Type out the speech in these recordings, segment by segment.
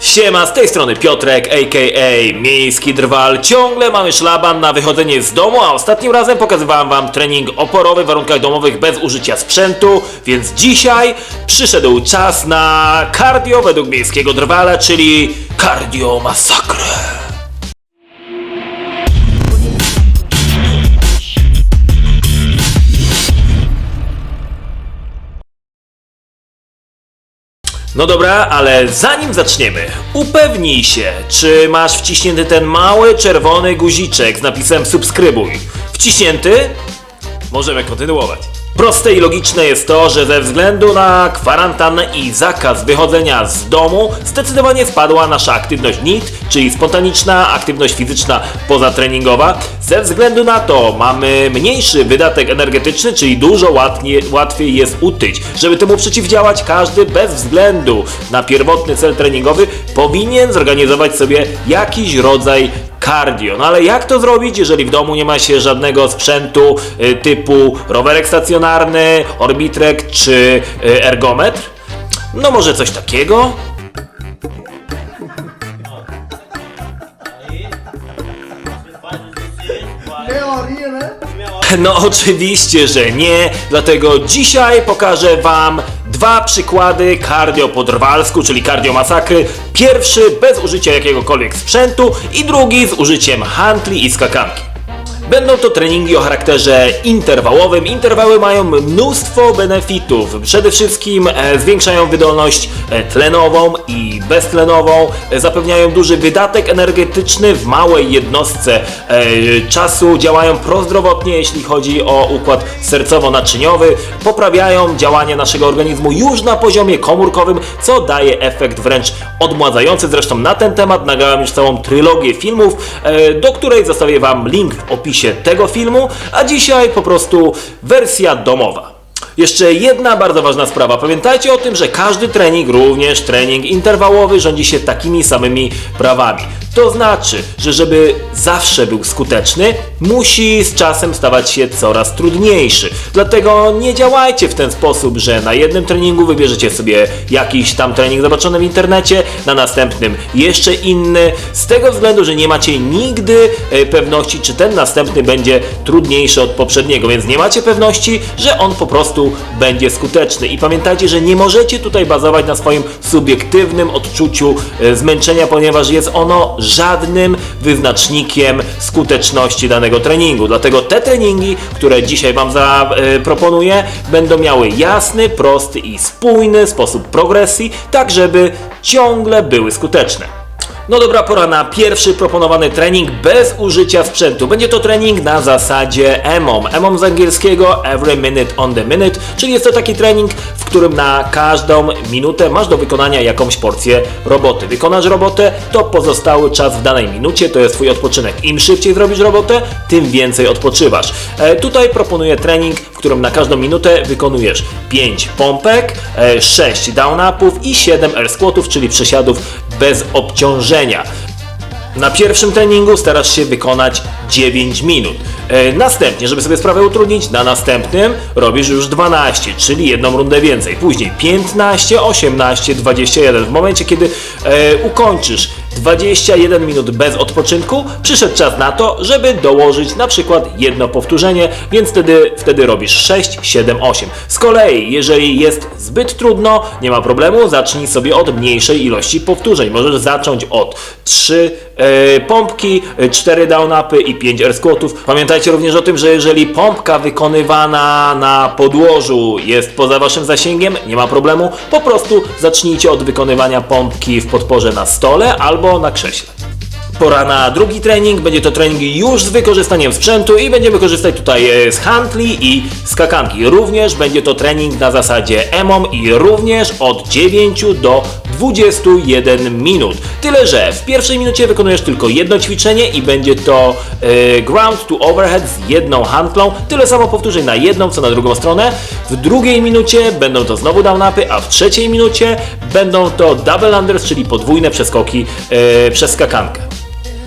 Siema, z tej strony Piotrek, a.k.a. Miejski Drwal. Ciągle mamy szlaban na wychodzenie z domu, a ostatnim razem pokazywałem wam trening oporowy w warunkach domowych bez użycia sprzętu, więc dzisiaj przyszedł czas na cardio według Miejskiego Drwala, czyli cardio No dobra, ale zanim zaczniemy, upewnij się, czy masz wciśnięty ten mały czerwony guziczek z napisem subskrybuj. Wciśnięty? Możemy kontynuować. Proste i logiczne jest to, że ze względu na kwarantannę i zakaz wychodzenia z domu zdecydowanie spadła nasza aktywność NIT, czyli spontaniczna aktywność fizyczna pozatreningowa. Ze względu na to mamy mniejszy wydatek energetyczny, czyli dużo łatwiej, jest utyć. Żeby temu przeciwdziałać, każdy bez względu na pierwotny cel treningowy powinien zorganizować sobie jakiś rodzaj cardio. No ale jak to zrobić, jeżeli w domu nie ma się żadnego sprzętu y, typu rowerek stacjonarny, orbitrek czy y, ergometr? No może coś takiego? No oczywiście, że nie, dlatego dzisiaj pokażę wam dwa przykłady cardio po drwalsku, czyli cardio masakry. Pierwszy bez użycia jakiegokolwiek sprzętu i drugi z użyciem hantli i skakanki. Będą to treningi o charakterze interwałowym. Interwały mają mnóstwo benefitów. Przede wszystkim e, zwiększają wydolność e, tlenową i beztlenową, e, zapewniają duży wydatek energetyczny w małej jednostce czasu, działają prozdrowotnie, jeśli chodzi o układ sercowo-naczyniowy, poprawiają działanie naszego organizmu już na poziomie komórkowym, co daje efekt wręcz odmładzający. Zresztą na ten temat nagrałem już całą trylogię filmów, do której zostawię Wam link w opisie tego filmu, a dzisiaj po prostu wersja domowa. Jeszcze jedna bardzo ważna sprawa. Pamiętajcie o tym, że każdy trening, również trening interwałowy, rządzi się takimi samymi prawami. To znaczy, że żeby zawsze był skuteczny, musi z czasem stawać się coraz trudniejszy. Dlatego nie działajcie w ten sposób, że na jednym treningu wybierzecie sobie jakiś tam trening zobaczony w internecie, na następnym jeszcze inny, z tego względu, że nie macie nigdy e, pewności, czy ten następny będzie trudniejszy od poprzedniego, więc nie macie pewności, że on po prostu będzie skuteczny. I pamiętajcie, że nie możecie tutaj bazować na swoim subiektywnym odczuciu e, zmęczenia, ponieważ jest ono żadnym wyznacznikiem skuteczności danego treningu. Dlatego te treningi, które dzisiaj Wam zaproponuję, będą miały jasny, prosty i spójny sposób progresji, tak żeby ciągle były skuteczne. No dobra, pora na pierwszy proponowany trening bez użycia sprzętu. Będzie to trening na zasadzie EMOM. EMOM z angielskiego Every Minute on the Minute, czyli jest to taki trening, w którym na każdą minutę masz do wykonania jakąś porcję roboty. Wykonasz robotę, to pozostały czas w danej minucie, to jest Twój odpoczynek. Im szybciej zrobisz robotę, tym więcej odpoczywasz. E, tutaj proponuję trening, w którym na każdą minutę wykonujesz 5 pompek, e, 6 down-upów i 7 air squatów, czyli przesiadów bez obciążenia. Na pierwszym treningu starasz się wykonać 9 minut. E, następnie, żeby sobie sprawę utrudnić, na następnym robisz już 12, czyli jedną rundę więcej. Później 15, 18, 21. W momencie, kiedy e, ukończysz 21 minut bez odpoczynku, przyszedł czas na to, żeby dołożyć na przykład jedno powtórzenie, więc wtedy, wtedy robisz 6, 7, 8. Z kolei, jeżeli jest zbyt trudno, nie ma problemu, zacznij sobie od mniejszej ilości powtórzeń. Możesz zacząć od 3 e, pompki, 4 down-upy i 5 air squatów. Pamiętajcie również o tym, że jeżeli pompka wykonywana na podłożu jest poza waszym zasięgiem, nie ma problemu, po prostu zacznijcie od wykonywania pompki w podporze na stole albo na krześle. Pora na drugi trening, będzie to trening już z wykorzystaniem sprzętu i będziemy korzystać tutaj e, z hantli i skakanki. Również będzie to trening na zasadzie EMOM i również od 9 do 21 minut. Tyle, że w pierwszej minucie wykonujesz tylko jedno ćwiczenie i będzie to e, ground to overhead z jedną hantlą. Tyle samo powtórzeń na jedną, co na drugą stronę. W drugiej minucie będą to znowu down-upy, a w trzeciej minucie będą to double unders, czyli podwójne przeskoki e, przez skakankę.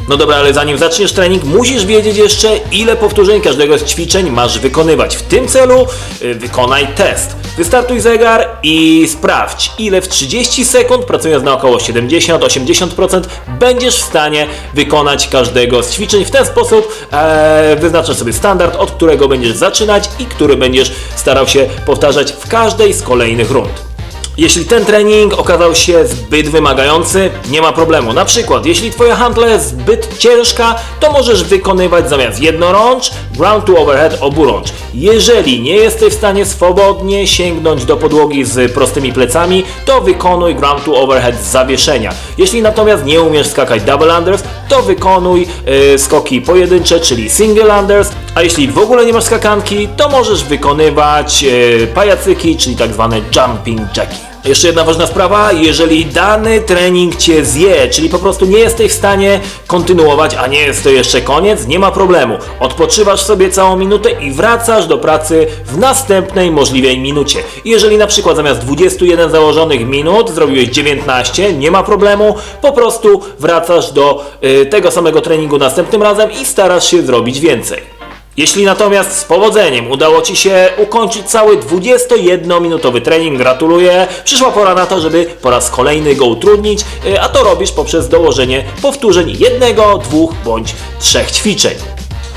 No dobra, ale zanim zaczniesz trening, musisz wiedzieć jeszcze, ile powtórzeń każdego z ćwiczeń masz wykonywać. W tym celu y, wykonaj test. Wystartuj zegar i sprawdź, ile w 30 sekund, pracując na około 70-80%, będziesz w stanie wykonać każdego z ćwiczeń. W ten sposób e, wyznaczasz sobie standard, od którego będziesz zaczynać i który będziesz starał się powtarzać w każdej z kolejnych rund. Jeśli ten trening okazał się zbyt wymagający, nie ma problemu. Na przykład, jeśli twoja handla jest zbyt ciężka, to możesz wykonywać zamiast jednorącz ground to overhead oburącz. Jeżeli nie jesteś w stanie swobodnie sięgnąć do podłogi z prostymi plecami, to wykonuj ground to overhead z zawieszenia. Jeśli natomiast nie umiesz skakać double unders, to wykonuj yy, skoki pojedyncze, czyli single unders, a jeśli w ogóle nie masz skakanki, to możesz wykonywać yy, pajacyki, czyli tak zwane jumping jacki. Jeszcze jedna ważna sprawa, jeżeli dany trening Cię zje, czyli po prostu nie jesteś w stanie kontynuować, a nie jest to jeszcze koniec, nie ma problemu. Odpoczywasz sobie całą minutę i wracasz do pracy w następnej możliwej minucie. Jeżeli na przykład zamiast 21 założonych minut zrobiłeś 19, nie ma problemu, po prostu wracasz do y, tego samego treningu następnym razem i starasz się zrobić więcej. Jeśli natomiast z powodzeniem udało Ci się ukończyć cały 21-minutowy trening, gratuluję. Przyszła pora na to, żeby po raz kolejny go utrudnić, y, a to robisz poprzez dołożenie powtórzeń jednego, dwóch bądź trzech ćwiczeń.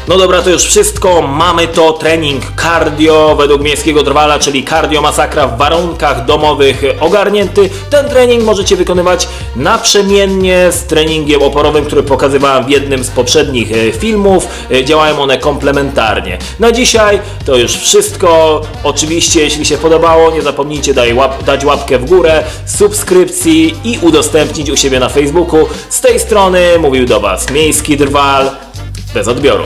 No dobra, to już wszystko. Mamy to trening cardio według miejskiego drwala, czyli cardio masakra w warunkach domowych ogarnięty. Ten trening możecie wykonywać naprzemiennie z treningiem oporowym, który pokazywałem w jednym z poprzednich e, filmów. E, Działają one komplementarnie. Na dzisiaj to już wszystko. Oczywiście, jeśli się podobało, nie zapomnijcie daj łap, dać łapkę w górę, subskrypcji i udostępnić u siebie na Facebooku. Z tej strony mówił do Was miejski drwal bez odbioru.